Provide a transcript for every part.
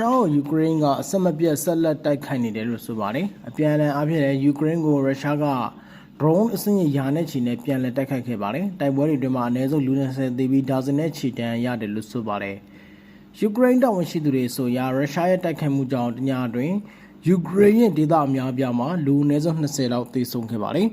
ရှားကိုယူကရိန်းကအဆက်မပြတ်ဆက်လက်တိုက်ခိုက်နေတယ်လို့ဆိုပါတယ်။အပြန်အလှန်အားဖြင့်လည်းယူကရိန်းကိုရုရှားက drone အစင်းရာနဲ့ချီနဲ့ပြန်လည်တိုက်ခိုက်ခဲ့ပါတယ်။တိုက်ပွဲတွေအတွင်းမှာအနည်းဆုံးလူ20သေပြီးဒါဇင်နဲ့ချီတန်းရတယ်လို့ဆိုပါတယ်။ယူကရိန်းတာဝန်ရှိသူတွေဆိုရာရုရှားရဲ့တိုက်ခိုက်မှုကြောင့်တညအတွင်းယူကရိန်းရဲ့ဒေသအများအပြားမှာလူအနည်းဆုံး20လောက်သေဆုံးခဲ့ပါတယ်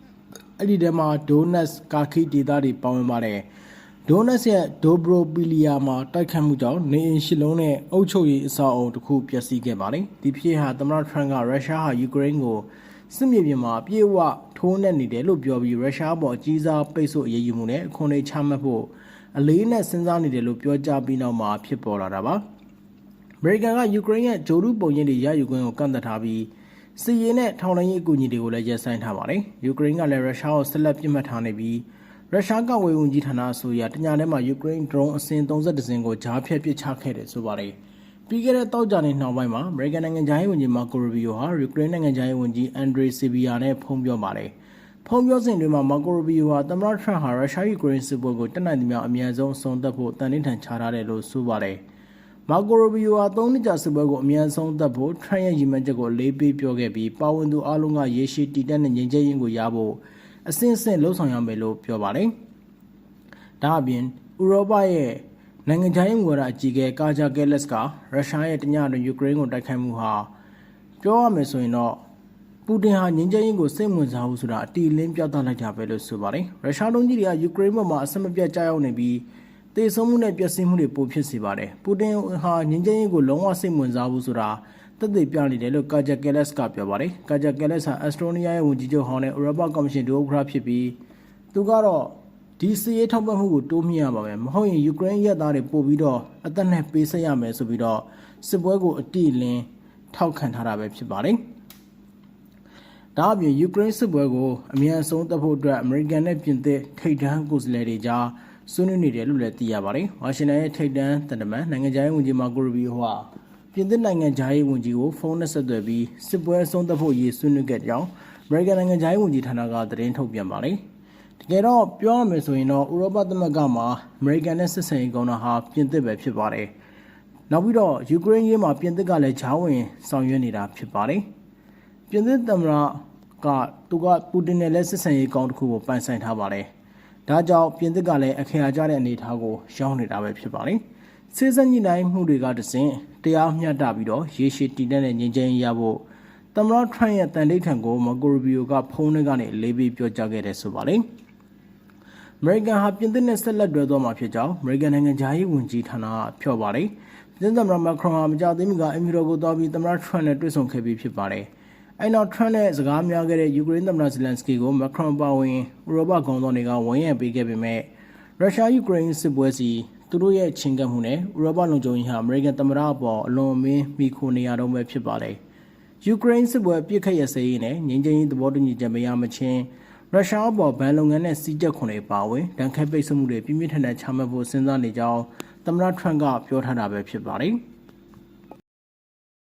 ။အဲ့ဒီထဲမှာဒိုနက်စ်ကာခီဒေသတွေပါဝင်ပါတယ်။ ဒိုနက်စ်ရဲ့ဒိုဘရိုပီလီယာမှာတိုက်ခတ်မှုကြောင့်နေအိမ်ရှစ်လုံးနဲ့အုပ်ချုပ်ရေးအဆောက်အအုံတစ်ခုပျက်စီးခဲ့ပါတယ်။ဒီဖြစ်ဟာသမ္မတထရန့်ကရုရှားဟာယူကရိန်းကိုစစ်မြေပြင်မှာပြေဝထိုးနှက်နေတယ်လို့ပြောပြီးရုရှားပေါ်အကြီးစားပိတ်ဆို့အရေးယူမှုနဲ့အခွန်တွေချမှတ်ဖို့အလေးနဲ့စဉ်းစားနေတယ်လို့ပြောကြားပြီးနောက်မှာဖြစ်ပေါ်လာတာပါ။အမေရိကန်ကယူကရိန်းရဲ့ဂျိုရုပုံရိပ်တွေရယူခွင့်ကိုကန့်သတ်ထားပြီးစီရင်နဲ့ထောင်လိုင်းရေးအကူအညီတွေကိုလည်းရပ်ဆိုင်းထားပါတယ်။ယူကရိန်းကလည်းရုရှားကိုဆက်လက်ပြစ်မှတ်ထားနေပြီး ရုရှားကဝေဝန်ကြီးဌာနအဆိုအရတညထဲမှာယူကရိန်း drone အစင်32စင်ကိုဂျားဖြတ်ပစ်ချခဲ့တယ်ဆိုပါတယ်။ပြီးခဲ့တဲ့တောက်ကြတဲ့နှောင်ပိုင်းမှာအမေရိကန်နိုင်ငံသားရေးဝန်ကြီးမာကိုရိုဘီယိုဟာယူကရိန်းနိုင်ငံသားရေးဝန်ကြီးအန်ဒရီစီဗီယာနဲ့ဖုန်းပြောပါတယ်။ဖုန်းပြောစဉ်တွေမှာမာကိုရိုဘီယိုဟာသမ္မတထရန့်ဟာရုရှားယူကရိန်းစစ်ပွဲကိုတက်နိုင်သမျှအမြန်ဆုံးအဆုံးသတ်ဖို့တန်တင်းထန်ချထားတယ်လို့ဆိုပါတယ်။မာကိုရိုဘီယိုဟာ၃နှစ်ကြာစစ်ပွဲကိုအမြန်ဆုံးသတ်ဖို့ထရန့်ရဲ့ရည်မှန်းချက်ကိုလေးပေးပြောခဲ့ပြီးပါဝင်သူအလုံးကရေရှည်တည်တတ်တဲ့ငြိမ်းချမ်းရေးကိုရဖို့ အစဉ်အဆက်လှုံ့ဆော်ရမယ်လို့ပြောပါတယ်။ဒါအပြင်ဥရောပရဲ့နိုင်ငံခြားရေးဝန်ကြီးအကြီးအကဲကာဂျာကဲလက်စ်ကရုရှားရဲ့တညတွင်ယူကရိန်းကိုတိုက်ခိုက်မှုဟာပြောရမယ်ဆိုရင်တော့ပူတင်ဟာငြိမ်းချမ်းရေးကိုစိတ်ဝင်စားဘူးဆိုတာအတီလင်းပြသလိုက်တာပဲလို့ဆိုပါတယ်ရုရှားလုံးကြီးတွေကယူကရိန်းဘက်မှာအဆက်မပြတ်ကြောက်ရောက်နေပြီးတေဆုံးမှုနဲ့ပျက်စီးမှုတွေပိုဖြစ်စေပါတယ်ပူတင်ဟာငြိမ်းချမ်းရေးကိုလုံးဝစိတ်ဝင်စားဘူးဆိုတာ သက်သေပြနေတယ်လို့ကာဂျာကဲလက်စ်ကပြောပါတယ်ကာဂျာကဲလက်စ်ဟာအက်စတိုးနီးယားရဲ့ဝန်ကြီးချုပ်ဟောင်းနဲ့ဥရောပကော်မရှင်ဒိုဥက္ကဋ္ဌဖြစ်ပြီးသူကတော့ဒီစီရေးထောက်ပံ့မှုကိုတိုးမြှင့်ရပါမယ်မဟုတ်ရင်ယူကရိန်းရဲသားတွေပို့ပြီးတော့အသက်နဲ့ပေးဆက်ရမယ်ဆိုပြီးတော့စစ်ပွဲကိုအတိအလင်းထောက်ခံထားတာပဲဖြစ်ပါတယ်ဒါအပြင်ယူကရိန်းစစ်ပွဲကိုအမြန်ဆုံးတပ်ဖို့အတွက်အမေရိကန်နဲ့ပြင်သစ်ထိပ်တန်းကိုယ်စားလှယ်တွေကြားဆွေးနွေးနေတယ်လို့လည်းသိရပါတယ်ဝါရှင်တန်ရဲ့ထိပ်တန်းတန်တမန်နိုင်ငံခြားရေးဝန်ကြီးမာကိုရီဘီဟိုဟာ ပြင်သစ်နိုင်ငံခြားရေးဝန်ကြီးကိုဖုန်းနဲ့ဆက်သွယ်ပြီးစစ်ပွဲဆုံးသက်ဖို့ရည်ဆွေးနွေးခဲ့ကြောင်းအမေရိကန်နိုင်ငံခြားရေးဝန်ကြီးဌာနကသတင်းထုတ်ပြန်ပါတယ်။တကယ်တော့ပြောရမယ်ဆိုရင်တော့ဥရောပသမဂ္ဂမှာအမေရိကန်နဲ့ဆက်ဆံရေးကောင်းတာဟာပြင်သစ်ပဲဖြစ်ပါတယ်။နောက်ပြီးတော့ယူကရိန်းရေးမှာပြင်သစ်ကလည်းဂျားဝင်ဆောင်ရွက်နေတာဖြစ်ပါတယ်။ပြင်သစ်သမ္မတကသူကပူတင်နဲ့လက်ဆက်ဆံရေးကောင်းတစ်ခုကိုပိုင်ဆိုင်ထားပါတယ်။ဒါကြောင့်ပြင်သစ်ကလည်းအခရာကျတဲ့အနေအထားကိုရောက်နေတာပဲဖြစ်ပါတယ်။စေစညှိနှိုင်းမှုတွေကတစဉ် တရားမျှတပြီးတော့ရေရှည်တည်တဲ့ငြိမ်းချမ်းရေးရဖို့သမ္မတထရန့်ရဲ့တန်ဋိဌာန်ကိုမကိုရီဘီယိုကဖုန်းထဲကနေလေးပြီးပြောကြားခဲ့တယ်ဆိုပါလေ။အမေရိကန်ဟာပြင်သစ်နဲ့ဆက်လက်တွဲသွားမှာဖြစ်ကြောင်းအမေရိကန်နိုင်ငံသားရေးဝန်ကြီးဌာနကပြောပါတယ်။ပြင်သစ်သမ္မတမက်ခရွန်ဟာမကြာသေးမီကအင်မီရိုကိုသွားပြီးသမ္မတထရန့်နဲ့တွေ့ဆုံခဲ့ပြီးဖြစ်ပါတယ်။အဲနောက်ထရန့်နဲ့စကားများခဲ့တဲ့ယူကရိန်းသမ္မတဇလန်စကီကိုမက်ခရွန်ပါဝင်ဥရောပခေါင်းဆောင်တွေကဝန်ရံပေးခဲ့ပေမဲ့ရုရှားယူကရိန်းစစ်ပွဲစီ သူတို့ရဲ့ချင်းကပ်မှုနဲ့ဥရောပလုံခြုံရေးဟာအမေရိကန်သမ္မတအပေါ်အလွန်အမင်းမိခိုနေရတော့ပဲဖြစ်ပါတယ်။ယူကရိန်းစစ်ပွဲပြစ်ခတ်ရစေရေးနဲ့ငြိမ်းချမ်းရေးသဘောတူညီချက်မရမချင်းရုရှားအပေါ်ဘဏ်လုပ်ငန်းနဲ့စီးကြက်ခွန်တွေပါဝင်ဒဏ်ခတ်ပိတ်ဆို့မှုတွေပြင်းပြထန်ထန်ချမှတ်ဖို့စဉ်းစားနေကြောင်းသမ္မတထရန့်ကပြောထားတာပဲဖြစ်ပါတယ်။